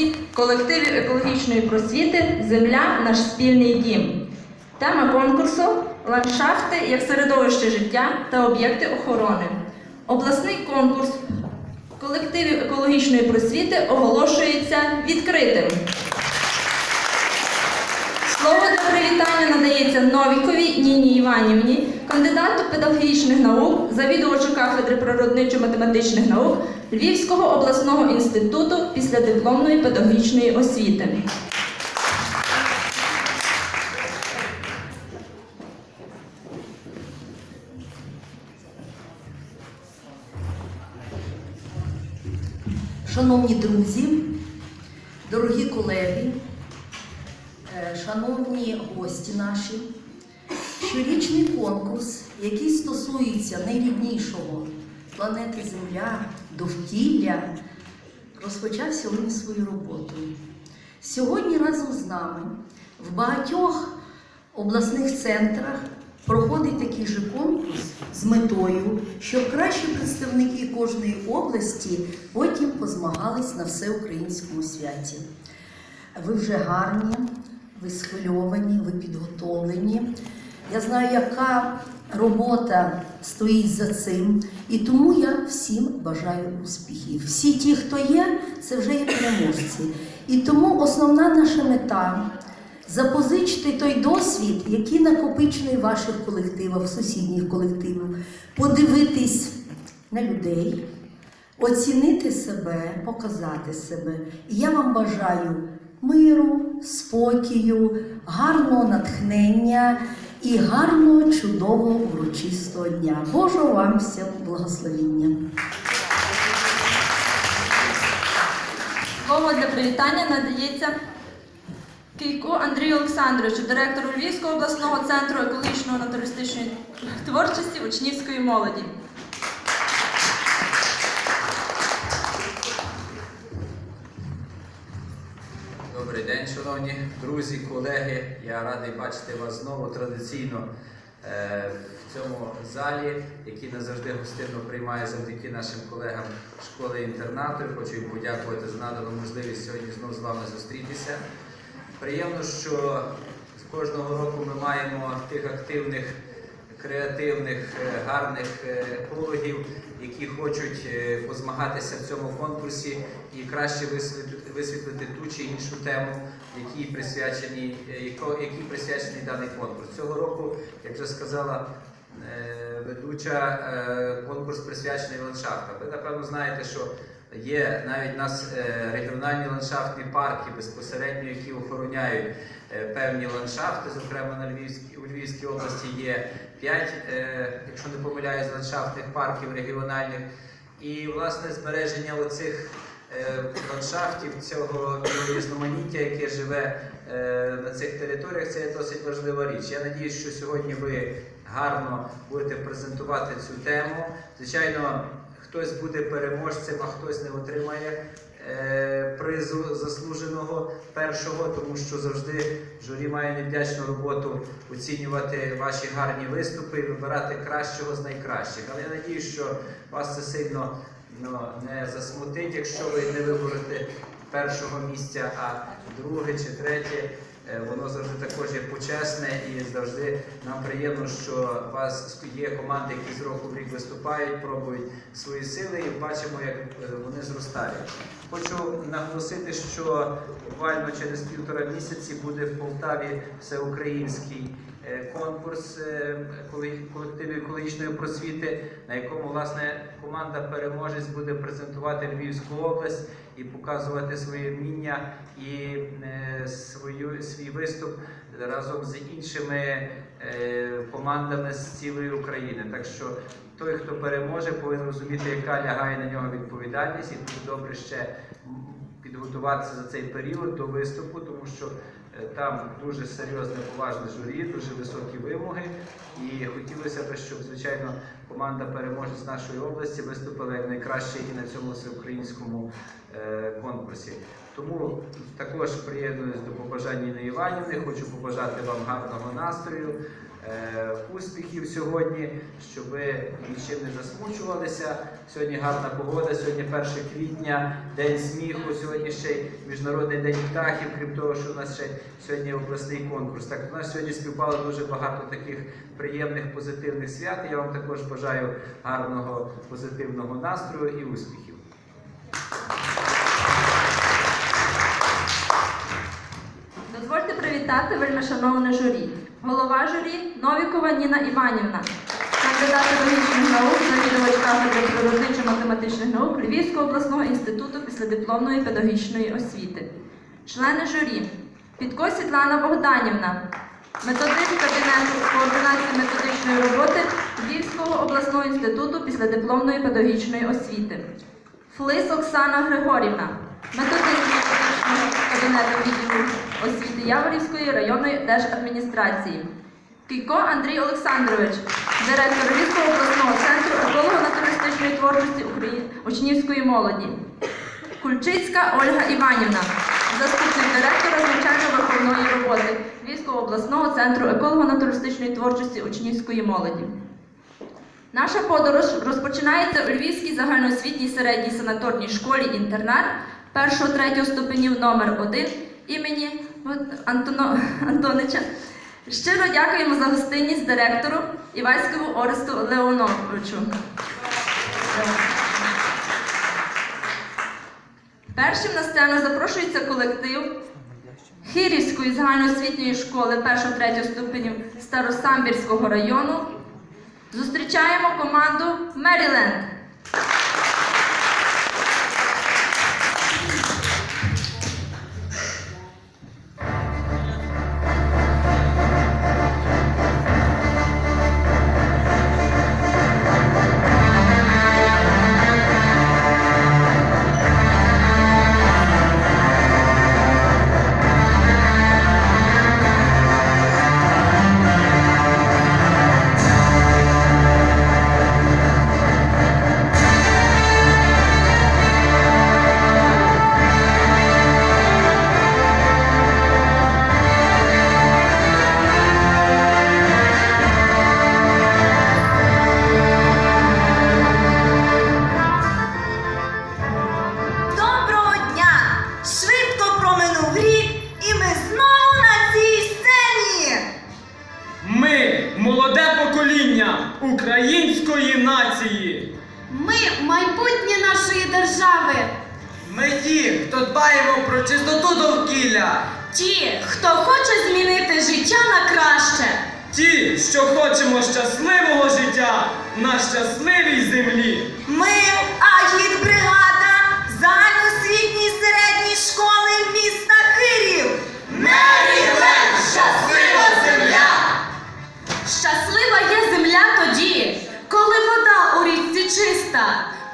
області колективів екологічної просвіти Земля наш спільний дім. Тема конкурсу ландшафти як середовище життя та об'єкти охорони. Обласний конкурс колективів екологічної просвіти оголошується відкритим. Слово для привітання надається Новіковій Ніні Іванівні, кандидату педагогічних наук, завідувачу кафедри природничо-математичних наук Львівського обласного інституту післядипломної педагогічної освіти. Шановні друзі, дорогі колеги, шановні гості наші, щорічний конкурс, який стосується найріднішого планети Земля, довкілля, розпочав сьогодні свою роботу. Сьогодні разом з нами в багатьох обласних центрах проходить такий же конкурс з метою, щоб кращі представники кожної області потім позмагались на всеукраїнському святі. Ви вже гарні, ви схвильовані, ви підготовлені. Я знаю, яка робота стоїть за цим, і тому я всім бажаю успіхів. Всі ті, хто є, це вже є переможці. І тому основна наша мета запозичити той досвід, який накопичений в ваших колективах, в сусідніх колективах, подивитись на людей, оцінити себе, показати себе. І я вам бажаю миру, спокою, гарного натхнення і гарного, чудового урочистого дня. Божого вам всім благословіння. Слово для привітання надається Кійку Андрію Олександровичу, директору Львівського обласного центру екологічної натуристичної творчості учнівської молоді. Добрий день, шановні друзі, колеги. Я радий бачити вас знову традиційно е, в цьому залі, який нас завжди гостинно приймає завдяки нашим колегам школи-інтернату. Хочу їм подякувати за надану можливість сьогодні знову з вами зустрітися. Приємно, що кожного року ми маємо тих активних, креативних, е, гарних екологів, які хочуть е, позмагатися в цьому конкурсі і краще висвітлити, ту чи іншу тему, якій присвячений, е, якій присвячений даний конкурс. Цього року, як вже сказала ведуча, конкурс присвячений ландшафтам. Ви напевно знаєте, що є навіть нас е, регіональні ландшафтні парки безпосередньо, які охороняють е, певні ландшафти. Зокрема, на Львівській у Львівській області є 5, якщо не помиляюсь, ландшафтних парків регіональних. І власне збереження оцих е, ландшафтів, цього різноманіття, яке живе е, на цих територіях, це є досить важлива річ. Я надіюсь, що сьогодні ви гарно будете презентувати цю тему. Звичайно, хтось буде переможцем, а хтось не отримає е, призу заслуженого першого, тому що завжди журі має невдячну роботу оцінювати ваші гарні виступи і вибирати кращого з найкращих. Але я надію, що вас це сильно ну, не засмутить, якщо ви не виберете першого місця, а друге чи третє. Е, Воно завжди також є почесне і завжди нам приємно, що у вас є команди, які з року в рік виступають, пробують свої сили і бачимо, як е, вони зростають. Хочу наголосити, що буквально через півтора місяці буде в Полтаві всеукраїнський е, конкурс колективів екологічної просвіти, на якому власне команда переможець буде презентувати Львівську область і показувати своє вміння і е, свою свій виступ разом з іншими е, командами з цілої України. Так що той, хто переможе, повинен розуміти, яка лягає на нього відповідальність, і добре ще підготуватися за цей період до виступу, тому що там дуже серйозне поважне журі, дуже високі вимоги. І хотілося б, щоб звичайно команда переможець нашої області виступила як найкраще і на цьому всеукраїнському е, конкурсі. Тому також приєднуюсь до побажань Ніни Іванівни. Хочу побажати вам гарного настрою, успіхів сьогодні, щоб ви нічим не засмучувалися. Сьогодні гарна погода, сьогодні 1 квітня, день сміху, сьогодні ще й Міжнародний день птахів, крім того, що у нас ще сьогодні обласний конкурс. Так у нас сьогодні співпало дуже багато таких приємних позитивних свят. Я вам також бажаю гарного позитивного настрою і успіхів. Дозвольте привітати вельмишановне журі. Голова журі Новікова Ніна Іванівна, кандидат педагогічних наук, завідувач кафедри природничо-математичних наук Львівського обласного інституту післядипломної педагогічної освіти. Члени журі Підко Світлана Богданівна, методист кабінету координації методичної роботи Львівського обласного інституту післядипломної педагогічної освіти. Флис Оксана Григорівна, методист методичного кабінету відділу освіти Яворівської районної держадміністрації. Кійко Андрій Олександрович, директор Львівського обласного центру еколого-натуристичної творчості учнівської молоді. Кульчицька Ольга Іванівна, заступник директора звичайно-виховної роботи Львівського обласного центру еколого-натуристичної творчості учнівської молоді. Наша подорож розпочинається у Львівській загальноосвітній середній санаторній школі інтернат 1-3 ступенів номер 1 імені Антоно, Антонича. Щиро дякуємо за гостинність директору Іваськову Оресту Леоновичу. Першим на сцену запрошується колектив Хирівської загальноосвітньої школи 1-3 ступенів Старосамбірського району Зустрічаємо команду Меріленд.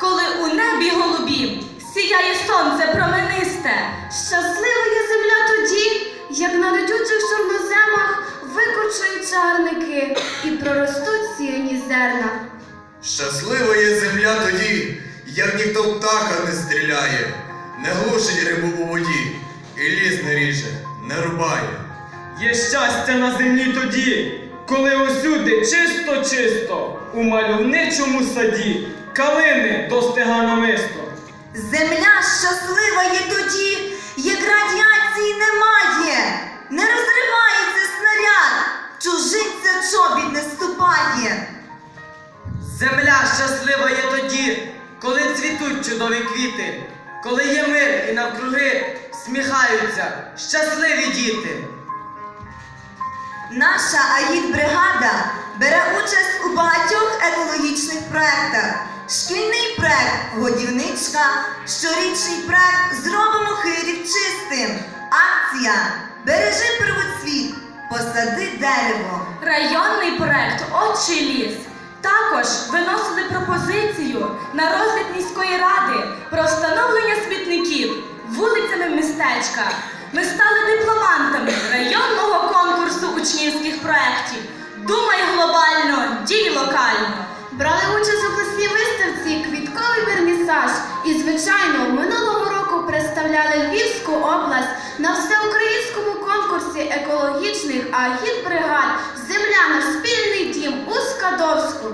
Коли у небі голубі сіяє сонце променисте. Щаслива є земля тоді, як на родючих чорноземах викочують чарники і проростуть сіяні зерна. Щаслива є земля тоді, як ніхто птаха не стріляє, не глушить рибу у воді, і ліс не ріже, не рубає. Є щастя на землі тоді, коли усюди чисто-чисто, у мальовничому саді, калини достига намисто. Земля щаслива є тоді, як радіації немає, не розривається снаряд, чужинця чобіт не ступає. земля щаслива є тоді, коли цвітуть чудові квіти, коли є мир і навкруги сміхаються щасливі діти. Наша АїД-бригада бере участь у багатьох екологічних проєктах. Шкільний проєкт Годівничка, щорічний проєкт Зробимо Хирів чистим. Акція Бережи первоцвіт, посади дерево. Районний проект Отчий ліс також виносили пропозицію на розгляд міської ради про встановлення смітників вулицями містечка. Ми стали дипломантами районного конкурсу учнівських проєктів. Думай глобально, дій локально. Брали участь у обласній виставці Квітковий вернісаж і, звичайно, минулого року представляли Львівську область на всеукраїнському конкурсі екологічних агітбригад Земля наш спільний дім у Скадовську.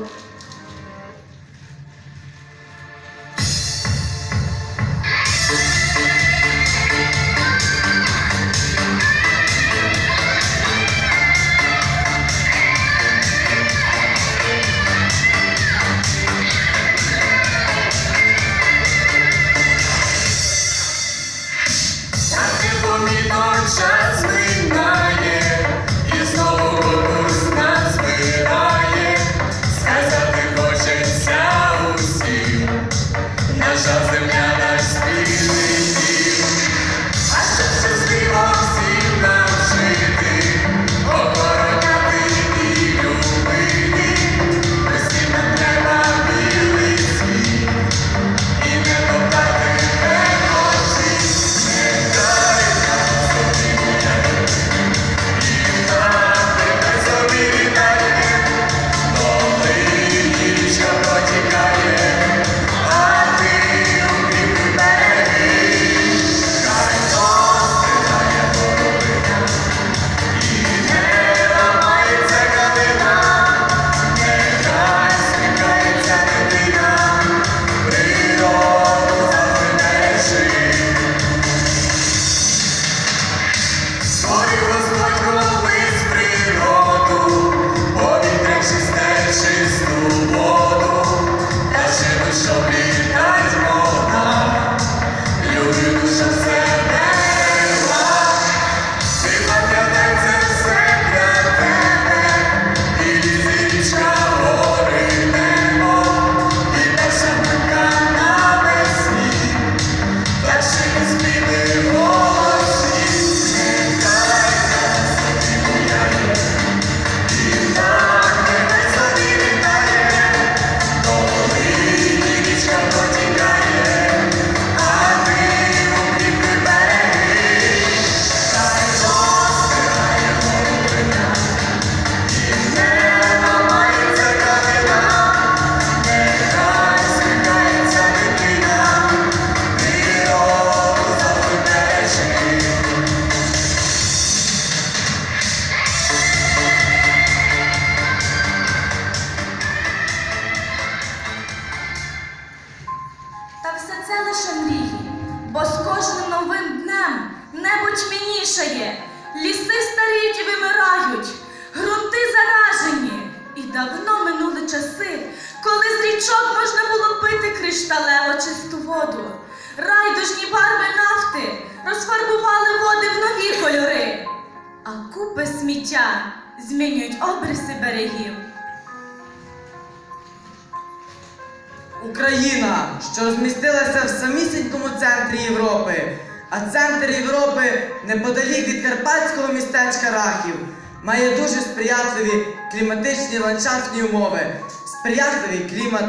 Має дуже сприятливі кліматичні ландшафтні умови, сприятливий клімат,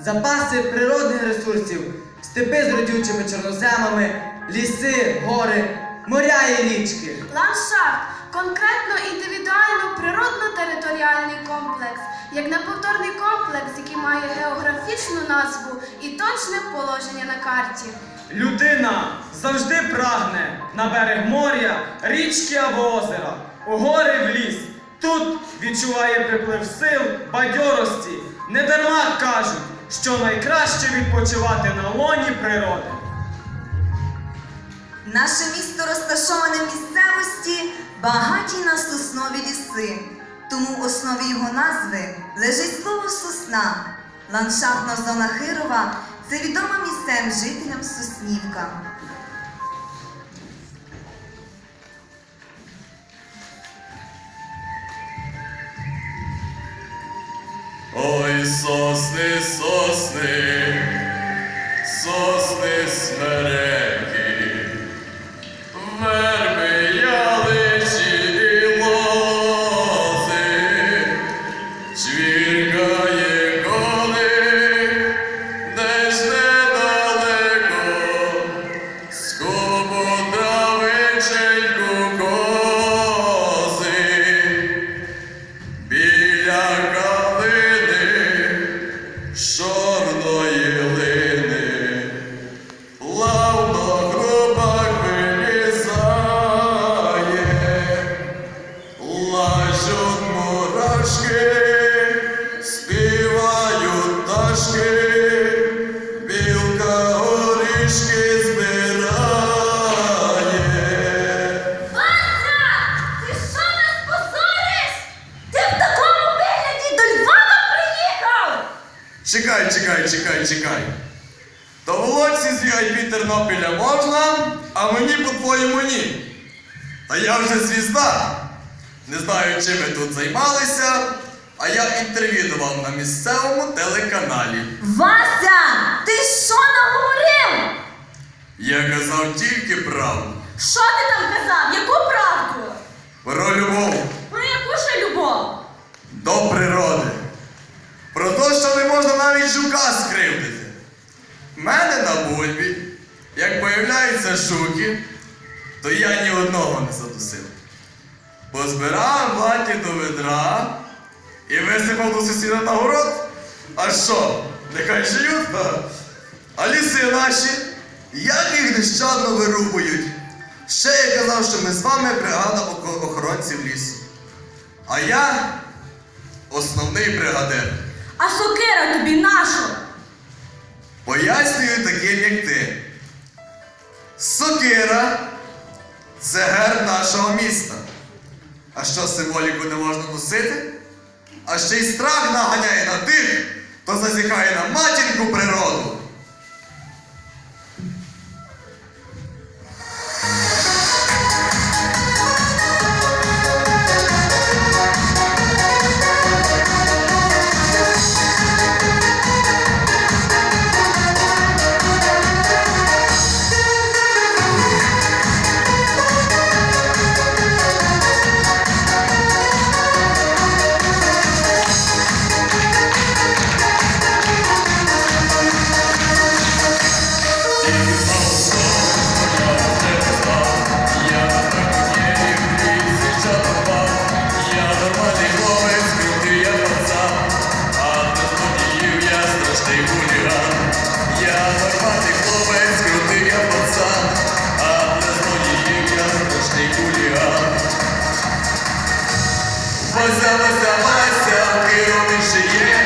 запаси природних ресурсів, степи з родючими чорноземами, ліси, гори, моря і річки. Ландшафт конкретно індивідуально природно-територіальний комплекс, як неповторний комплекс, який має географічну назву і точне положення на карті. Людина завжди прагне на берег моря, річки або озера, у гори в ліс. Тут відчуває приплив сил, бадьорості. Недарма кажуть, що найкраще відпочивати на лоні природи. Наше місто розташоване в місцевості, багаті на соснові ліси. Тому в основі його назви лежить слово сосна. Ландшафтна зона Хирова це відома місцевим жителям Соснівка. Сосни, сосни, сосни смереки, чекай, чекай. То володці з VIP Тернопіля можна, а мені по-твоєму ні. Та я вже звізда. Не знаю, чим ви тут займалися, а я інтерв'ю давав на місцевому телеканалі. Вася, ти що наговорив? Я казав тільки правду. Що ти там казав? Яку правду? Про любов Про яку ще любов? до природи. Про те, що не можна навіть жука скривдити. В мене на бульбі, як жуки, то я ні одного не задусив. Позбирав блаті до ведра і висипав до сусіда на город. А що? Нехай живуть, а ліси наші, як їх нещадно вирубують. Ще я казав, що ми з вами бригада охоронців лісу. А я основний бригадир. А сокира тобі нашу? Пояснюю таким, як ти. Сокира це герб нашого міста. А що символіку не можна носити? А ще й страх наганяє на тих, хто зазіхає на матінку природу. Я хлопець, крутий я а без подіїв я страшний. Вася, Вася, Вася, Кирові ще є,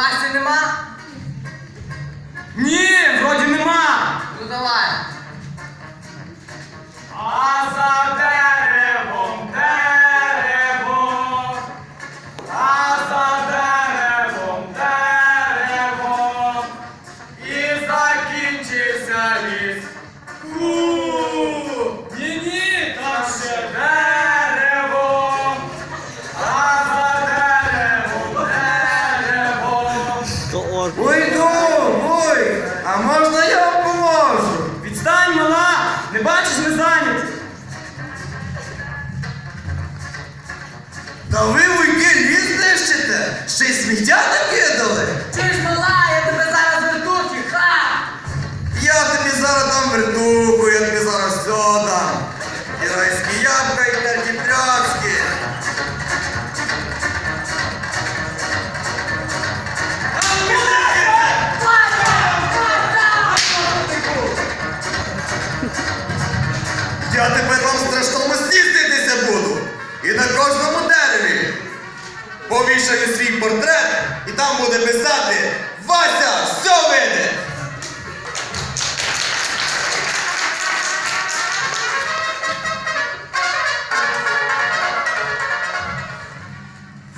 Васі нема. Ні, вроді нема. Ну давай. А ще й сміття накидали. Чуєш, мала, я тебе зараз вертухи, ха! Я тобі зараз дам вертуху, я тобі зараз все дам. І райські ябка, і терті пляцки. Я тепер вам в страшному сні буду. І на кожному дереві. По повішаю там буде писати Вася, все види!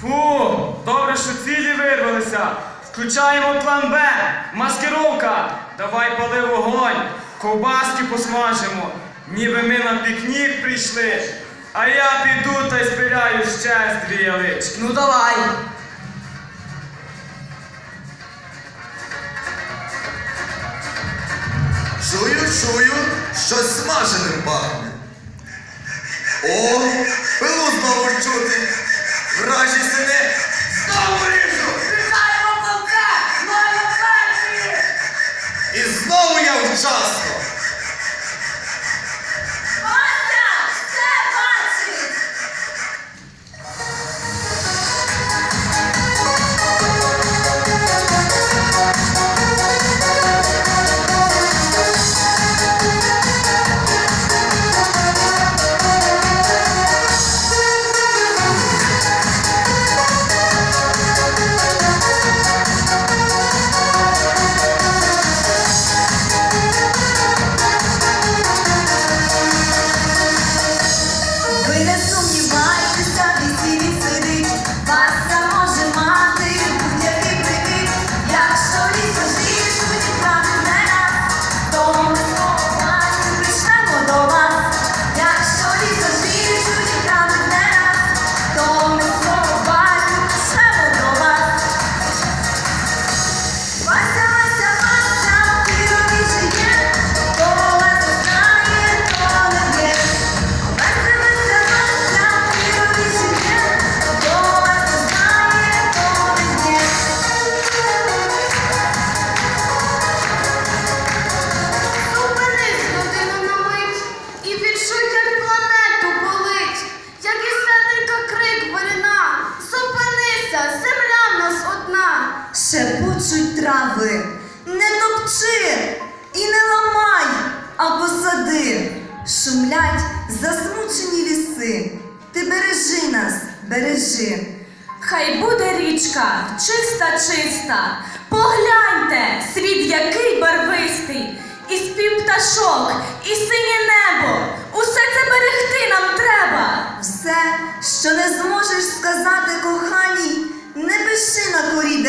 Фу, добре, що цілі вирвалися. Включаємо план Б. Маскировка. Давай пали вогонь. Ковбаски посмажимо. Ніби ми на пікнік прийшли. А я піду та й спиляю ще з дві ялички. Ну давай. Чую, чую, щось смаженим пахне. О, пилу знову чути. Вражі сини. Знову ріжу! І знову я вчасно.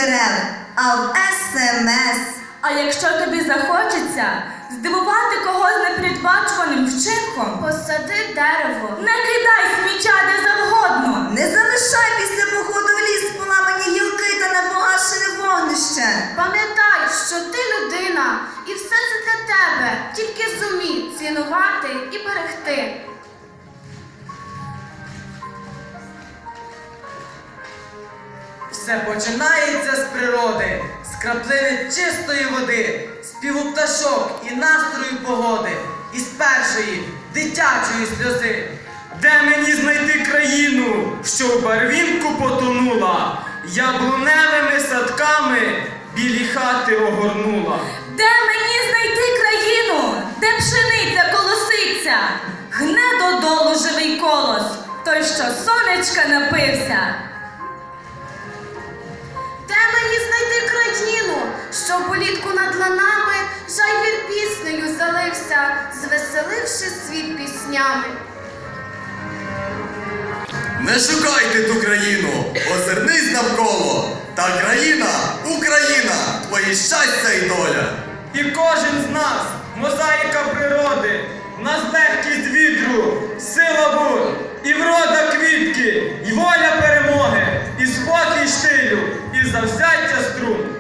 Дерев, а в смс. А якщо тобі захочеться здивувати когось непередбачуваним вчинком, Посади дерево. не кидай сміття де завгодно. Не залишай після походу в ліс поламані гілки та непогашене вогнище. Пам'ятай, що ти людина, і все це для тебе. Тільки зумій цінувати і берегти. Все починається з природи, з краплини чистої води, співу пташок і настрою погоди, із першої дитячої сльози. Де мені знайти країну, що в барвінку потонула, яблуневими садками білі хати огорнула. Де мені знайти країну, де пшениця колоситься, гне додолу живий колос, той, що сонечка напився. Що політку над ланами жайвір піснею залився, звеселивши світ піснями. Не шукайте ту країну, озирнись навколо. Та країна, Україна, твої щастя і доля. І кожен з нас мозаїка природи, в нас легкість вітру, сила бур, і врода квітки, і воля перемоги, і спокій штилю, і завзяття струн.